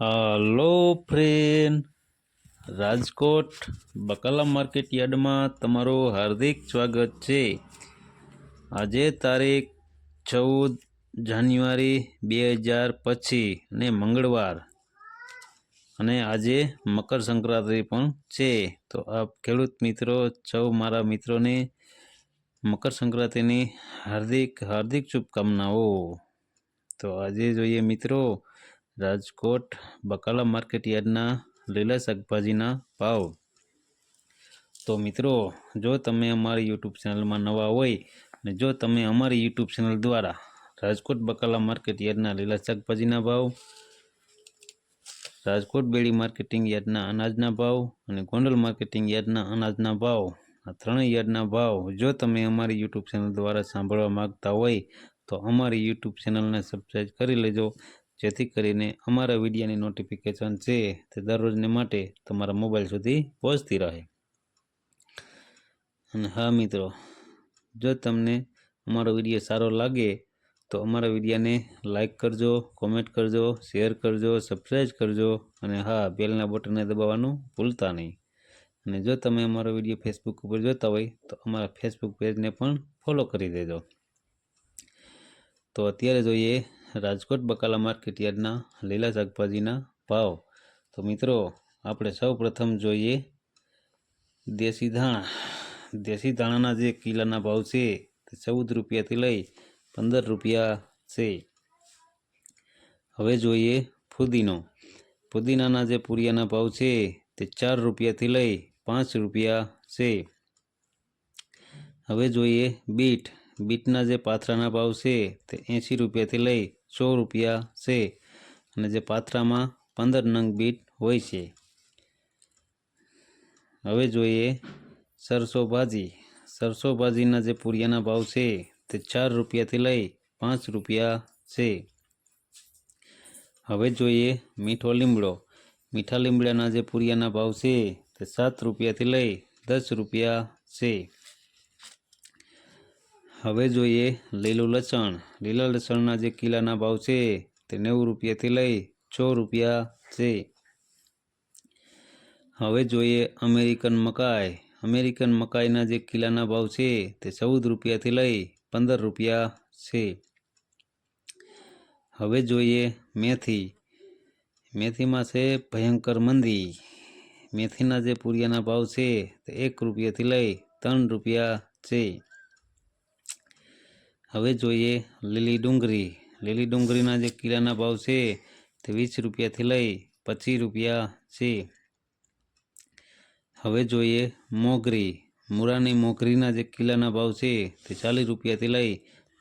Hello friend Rajkot બકાલા market યાર્ડમાં તમારું હાર્દિક સ્વાગત છે. આજે તારીખ ચૌદ જાન્યુઆરી બે હજાર પચીસ ને મંગળવાર. અને આજે મકર સંક્રાંતિ પણ છે. તો આપ ખેડૂત મિત્રો, સૌ મારા મિત્રોને મકર સંક્રાંતિની હાર્દિક હાર્દિક શુભકામનાઓ. તો આજે જોઈએ મિત્રો રાજકોટ બકાલા માર્કેટ યાર્ડના લીલા શાકભાજીના ભાવ. તો મિત્રો, જો તમે અમારી યુટ્યુબ ચેનલમાં નવા હોય અને જો તમે અમારી યુટ્યુબ ચેનલ દ્વારા રાજકોટ બકાલા માર્કેટ યાર્ડના લીલા શાકભાજીના ભાવ, રાજકોટ બેડી માર્કેટિંગ યાર્ડના અનાજના ભાવ અને ગોંડલ માર્કેટિંગ યાર્ડના અનાજના ભાવ, આ ત્રણેય યાર્ડના ભાવ જો તમે અમારી યુટ્યુબ ચેનલ દ્વારા સાંભળવા માંગતા હોય તો અમારી યુટ્યુબ ચેનલને સબસ્ક્રાઈબ કરી લેજો. જેથી કરીને અમારા વિડીયાની નોટિફિકેશન છે તે દરરોજને માટે તમારા મોબાઈલ સુધી પહોંચતી રહે. અને હા મિત્રો, જો તમને અમારો વીડિયો સારો લાગે, તો અમારા વિડીયાને લાઈક કરજો કોમેન્ટ કરજો શેર કરજો સબસ્ક્રાઈબ કરજો, અને હા, બેલના બટનને દબાવવાનું ભૂલતા નહીં. અને જો તમે અમારો વીડિયો ફેસબુક ઉપર જોતા હોય, તો અમારા ફેસબુક પેજને પણ ફોલો કરી દેજો. તો અત્યારે જોઈએ રાજકોટ બકાલા માર્કેટ યાર્ડના લીલા શાકભાજીના ભાવ. તો મિત્રો, આપણે સૌ પ્રથમ જોઈએ દેશી ધાણા. દેશી ધાણાના જે કિલાના ભાવ છે તે ચૌદ રૂપિયાથી લઈ પંદર રૂપિયા છે. હવે જોઈએ ફુદીનો. ફુદીનાના જે પૂરિયાના ભાવ છે તે ચાર રૂપિયાથી લઈ પાંચ રૂપિયા છે. હવે જોઈએ બીટ. બીટના જે પાથરાના ભાવ છે તે એંશી રૂપિયાથી લઈ સો રૂપિયા છે અને જે પાથરામાં પંદર નંગ બીટ હોય છે. હવે જોઈએ સરસો ભાજી. સરસો ભાજીના જે પૂરિયાના ભાવ છે તે ચાર રૂપિયાથી લઈ પાંચ રૂપિયા છે. હવે જોઈએ મીઠો લીમડો. મીઠા લીમડાના જે પૂરિયાના ભાવ છે તે સાત રૂપિયાથી લઈ દસ રૂપિયા છે. હવે જોઈએ લીલું લસણ. લીલા લસણના જે કિલાના ભાવ છે તે નેવું રૂપિયાથી લઈ છ રૂપિયા છે. હવે જોઈએ અમેરિકન મકાઈ. અમેરિકન મકાઈના જે કિલાના ભાવ છે તે ચૌદ રૂપિયાથી લઈ પંદર રૂપિયા છે. હવે જોઈએ મેથી. મેથીમાં છે ભયંકર મંદી. મેથીના જે પૂરિયાના ભાવ છે તે એક રૂપિયાથી લઈ ત્રણ રૂપિયા છે. હવે જોઈએ લીલી ડુંગળી લીલી ડુંગળીના જે કિલોના ભાવ છે તે વીસ રૂપિયાથી લઈ પચીસ રૂપિયા છે. હવે જોઈએ મોગરી. મૂરાની મોગરીના જે કિલાના ભાવ છે તે ચાલીસ રૂપિયાથી લઈ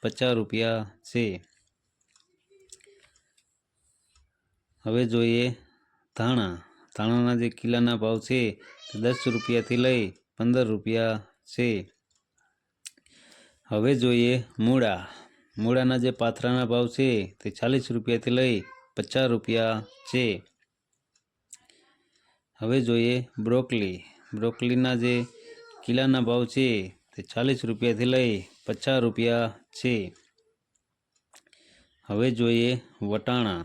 પચાસ રૂપિયા છે. હવે જોઈએ ધાણા. ધાણાના જે કિલાના ભાવ છે તે દસ રૂપિયાથી લઈ પંદર રૂપિયા છે. હવે જોઈએ મૂળા. મૂળાના જે પાથરાના ભાવ છે તે ચાલીસ રૂપિયાથી લઈ પચાસ રૂપિયા છે. હવે જોઈએ બ્રોકલી. બ્રોકલીના જે કિલાના ભાવ છે તે ચાલીસ રૂપિયાથી લઈ પચાસ રૂપિયા છે. હવે જોઈએ વટાણા.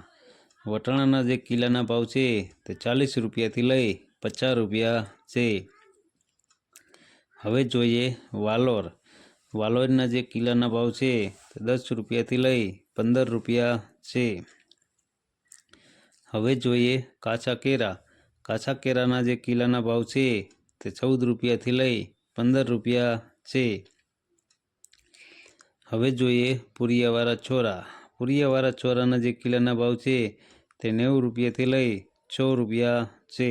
વટાણાના જે કિલાના ભાવ છે તે ચાલીસ રૂપિયાથી લઈ પચાસ રૂપિયા છે. હવે જોઈએ વાલોર. વાલોરના જે કિલ્લાના ભાવ છે તે દસ રૂપિયાથી લઈ પંદર રૂપિયા છે. હવે જોઈએ કાચા કેરા. કાચા કેરાના જે કિલ્લાના ભાવ છે તે ચૌદ રૂપિયાથી લઈ પંદર રૂપિયા છે. હવે જોઈએ પુરિયાવાળા છોરા પુરિયાવાળા છોરાના જે કિલ્લાના ભાવ છે તે નેવું રૂપિયાથી લઈ છ રૂપિયા છે.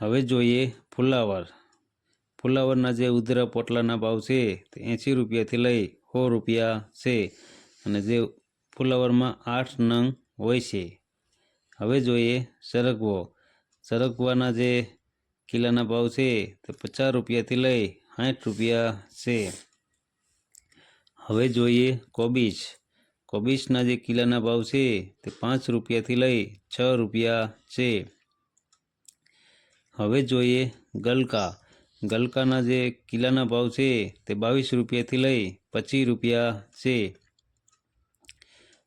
હવે જોઈએ ફુલાવર. ફુલાવરના જે ઉધરા પોટલાના ભાવ છે તે એંસી રૂપિયાથી લઈ સો રૂપિયા છે અને જે ફુલાવરમાં આઠ નંગ હોય છે. હવે જોઈએ સરગવો. સરગવાના જે કિલાના ભાવ છે તે પચાસ રૂપિયાથી લઈ સાઠ રૂપિયા છે. હવે જોઈએ કોબીજ. કોબીજના જે કિલાના ભાવ છે તે પાંચ રૂપિયાથી લઈ છ રૂપિયા છે. હવે જોઈએ ગલકા. ગલકાના જે કિલાના ભાવ છે તે બાવીસ રૂપિયાથી લઈ પચીસ રૂપિયા છે.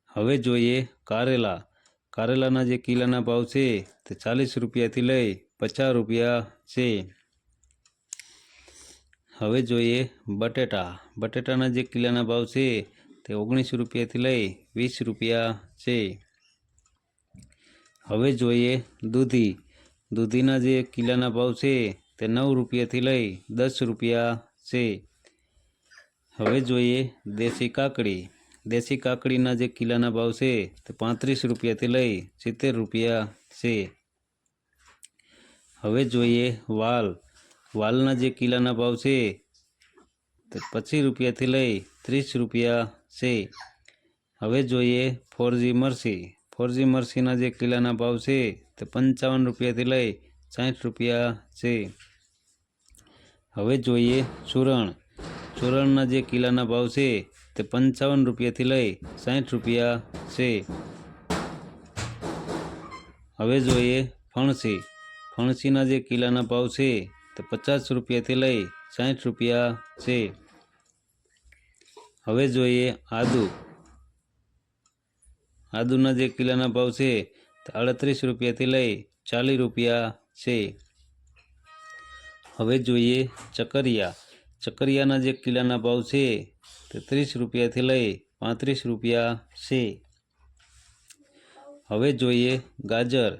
હવે જોઈએ કારેલા. કારેલાના જે કિલાના ભાવ છે તે ચાલીસ રૂપિયાથી લઈ પચાસ રૂપિયા છે. હવે જોઈએ બટેટા. બટેટાના જે કિલાના ભાવ છે તે ઓગણીસ રૂપિયાથી લઈ વીસ રૂપિયા છે. હવે જોઈએ દૂધી. દૂધીના જે કિલાના ભાવ છે તે નવ રૂપિયાથી લઈ દસ રૂપિયા છે. હવે જોઈએ દેશી કાકડી. દેશી કાકડીના જે કિલાના ભાવ છે તે પાંત્રીસ રૂપિયાથી લઈ સિત્તેર રૂપિયા છે. હવે જોઈએ વાલ. વાલના જે કિલાના ભાવ છે તે પચીસ રૂપિયાથી લઈ ત્રીસ રૂપિયા છે. હવે જોઈએ ફોરજી મરસી. ફોરજી મરસીના જે કિલાના ભાવ છે તે પંચાવન રૂપિયાથી લઈ સાઠ રૂપિયા છે. હવે જોઈએ સુરણ સુરણના જે કિલાના ભાવ છે તે પંચાવન રૂપિયાથી લઈ સાઠ રૂપિયા છે. હવે જોઈએ ફણસી. ફણસીના જે કિલાના ભાવ છે તે પચાસ રૂપિયાથી લઈ સાઠ રૂપિયા છે. હવે જોઈએ આદુ. આદુના જે કિલ્લાના ભાવ છે તે અડત્રીસ રૂપિયાથી લઈ ચાલીસ રૂપિયા છે. હવે જોઈએ ચકરિયા. ચકરિયાના જે કિલાના ભાવ છે તે ત્રીસ રૂપિયાથી લઈ પાંત્રીસ રૂપિયા છે. હવે જોઈએ ગાજર.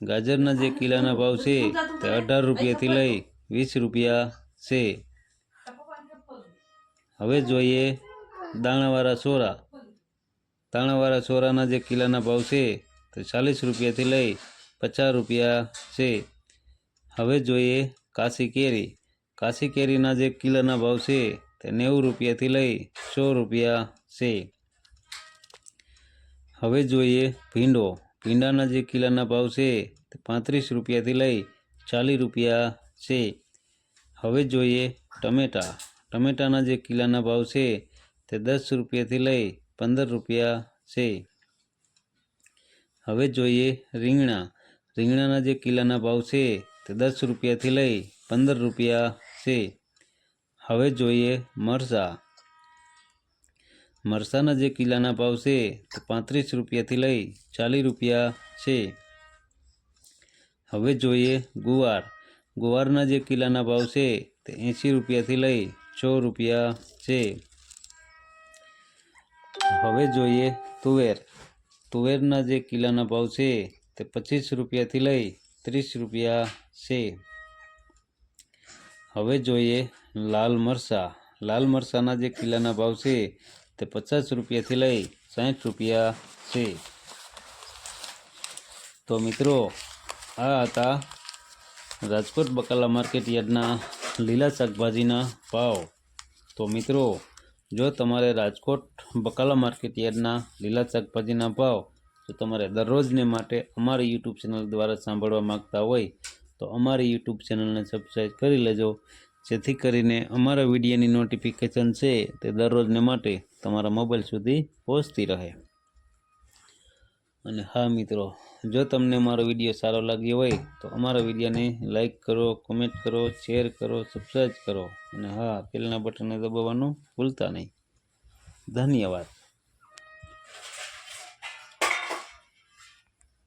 ગાજરના જે કિલાના ભાવ છે તે અઢાર રૂપિયાથી લઈ વીસ રૂપિયા છે. હવે જોઈએ દાણાવાળા સોરા. દાણાવાળા સોરાના જે કિલાના ભાવ છે તે ચાલીસ રૂપિયાથી લઈ પચાસ રૂપિયા છે. હવે જોઈએ કાશી કેરી કાશી કેરીના જે કિલોના ભાવ છે તે નેવું રૂપિયાથી લઈ સો રૂપિયા છે. હવે જોઈએ ભીંડો. ભીંડાના જે કિલોના ભાવ છે તે પાંત્રીસ રૂપિયાથી લઈ ચાલીસ રૂપિયા છે. હવે જોઈએ ટમેટા. ટમેટાના જે કિલોના ભાવ છે તે દસ રૂપિયાથી લઈ પંદર રૂપિયા છે. હવે જોઈએ રીંગણા. રીંગણાના જે કિલોના ભાવ છે તે દસ રૂપિયાથી લઈ પંદર રૂપિયા છે. હવે જોઈએ મરસા મરસાના જે કિલ્લાના ભાવ છે તે પાંત્રીસ રૂપિયાથી લઈ ચાલીસ રૂપિયા છે. હવે જોઈએ ગુવાર. ગુવારના જે કિલ્લાના ભાવ છે તે એંશી રૂપિયાથી લઈ સો રૂપિયા છે. હવે જોઈએ તુવેર. તુવેરના જે કિલ્લાના ભાવ છે તે પચીસ રૂપિયાથી લઈ ત્રીસ રૂપિયા છે. હવે જોઈએ લાલ મરચાં લાલ મરચાંના જે કિલ્લાના ભાવ છે તે પચાસ રૂપિયાથી લઈ સાઠ રૂપિયા છે. તો મિત્રો, આ હતા રાજકોટ બકાલા માર્કેટ યાર્ડના લીલા શાકભાજીના ભાવ. તો મિત્રો, જો તમારે રાજકોટ બકાલા માર્કેટ યાર્ડના લીલા શાકભાજીના ભાવ જો તમારે દરરોજને માટે અમારી યુટ્યુબ ચેનલ દ્વારા સાંભળવા માગતા હોય તો અમારી યુટ્યુબ ચેનલને સબસ્ક્રાઈબ કરી લેજો. જેથી કરીને અમારા વિડીયોની નોટિફિકેશન છે તે દરરોજને માટે તમારા મોબાઈલ સુધી પહોંચતી રહે. અને હા મિત્રો, જો તમને મારો વીડિયો સારો લાગ્યો હોય તો અમારા વિડીયોને લાઈક કરો કોમેન્ટ કરો શેર કરો સબસ્ક્રાઈબ કરો. અને હા પેલના બટનને દબાવવાનું ભૂલતા નહીં. ધન્યવાદ.